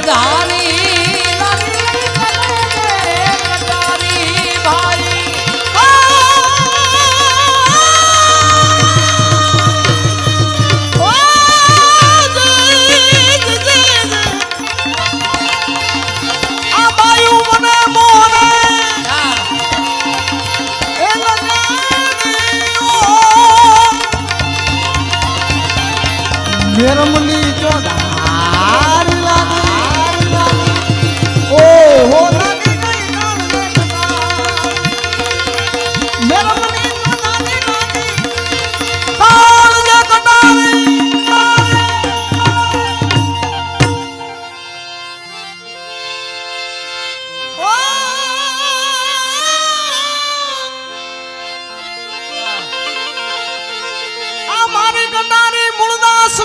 ધારી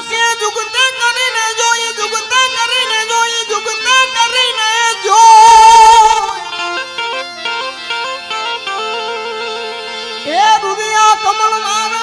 કે જુગતા કરીને જો એ કરીને જો એ કરીને જો. એ દુનિયા કમળમાં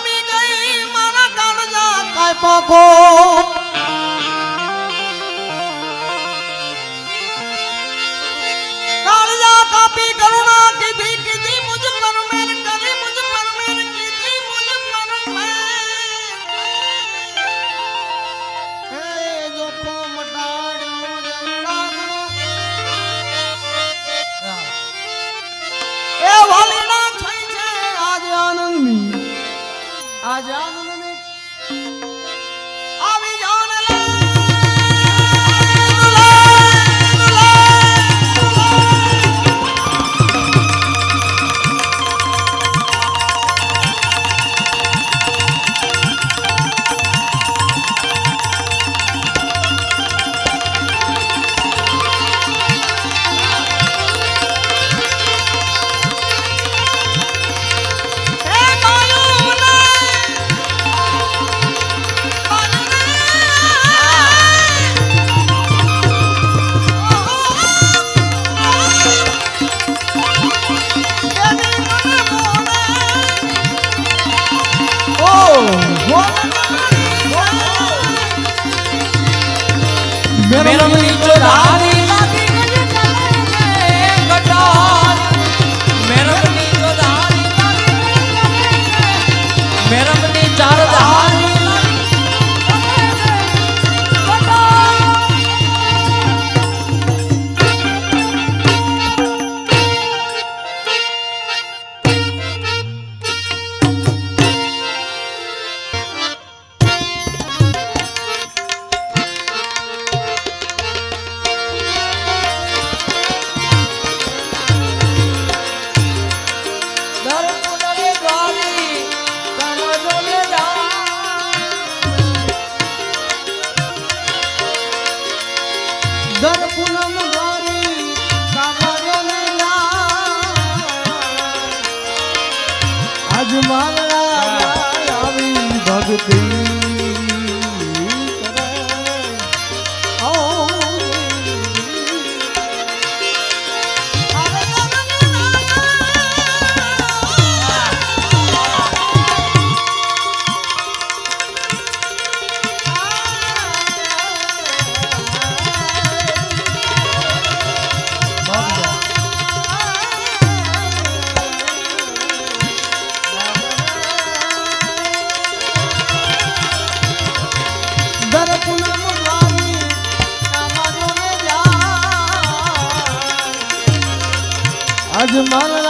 મેરમની જો દાન I've આજ મારા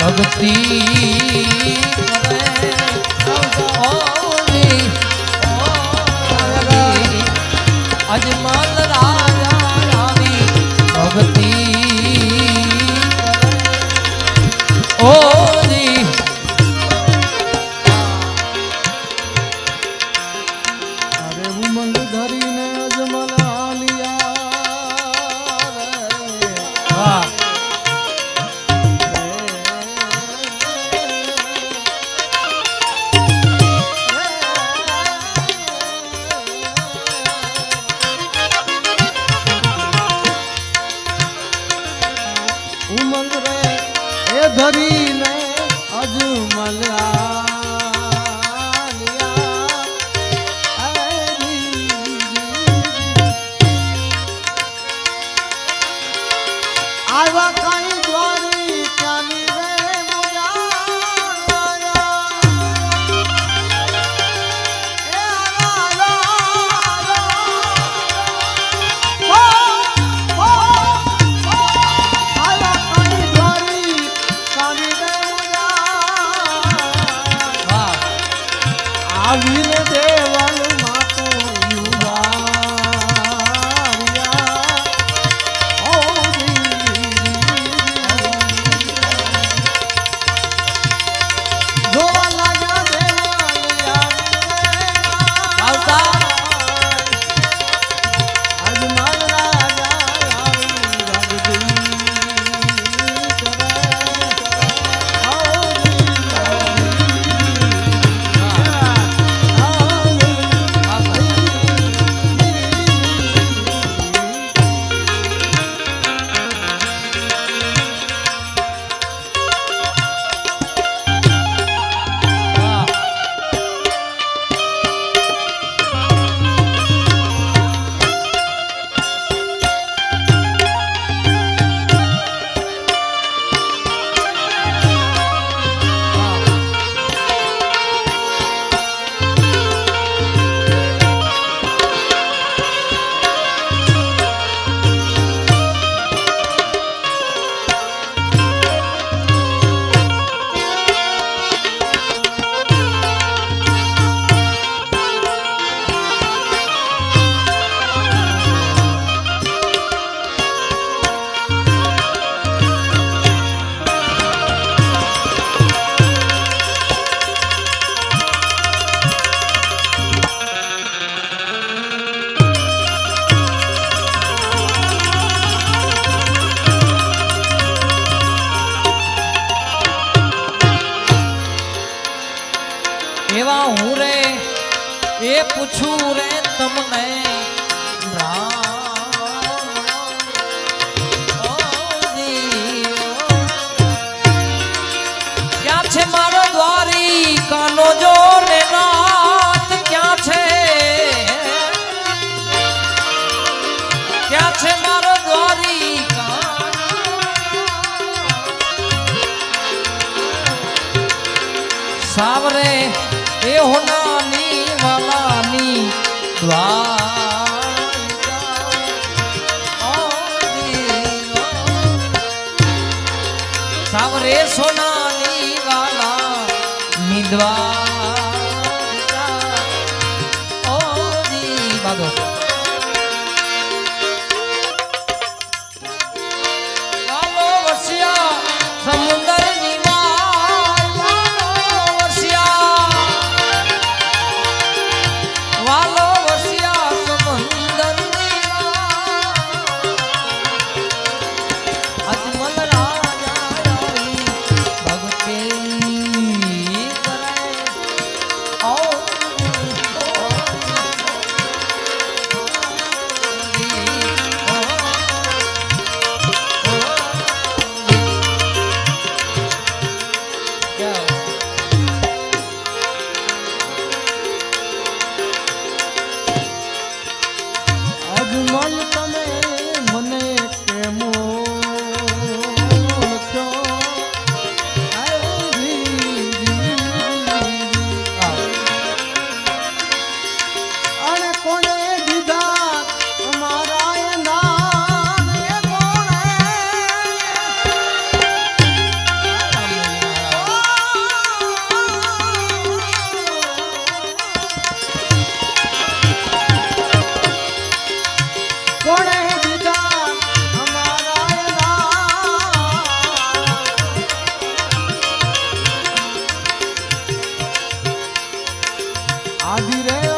ભક્તિ અજમા એવા હું રે એ પૂછું રે તમને. રામ હોનાની વાલાની દ્વાર સાવરે સોનાની વાલા નિદ્વા ઓ જી બાગો આદિ રે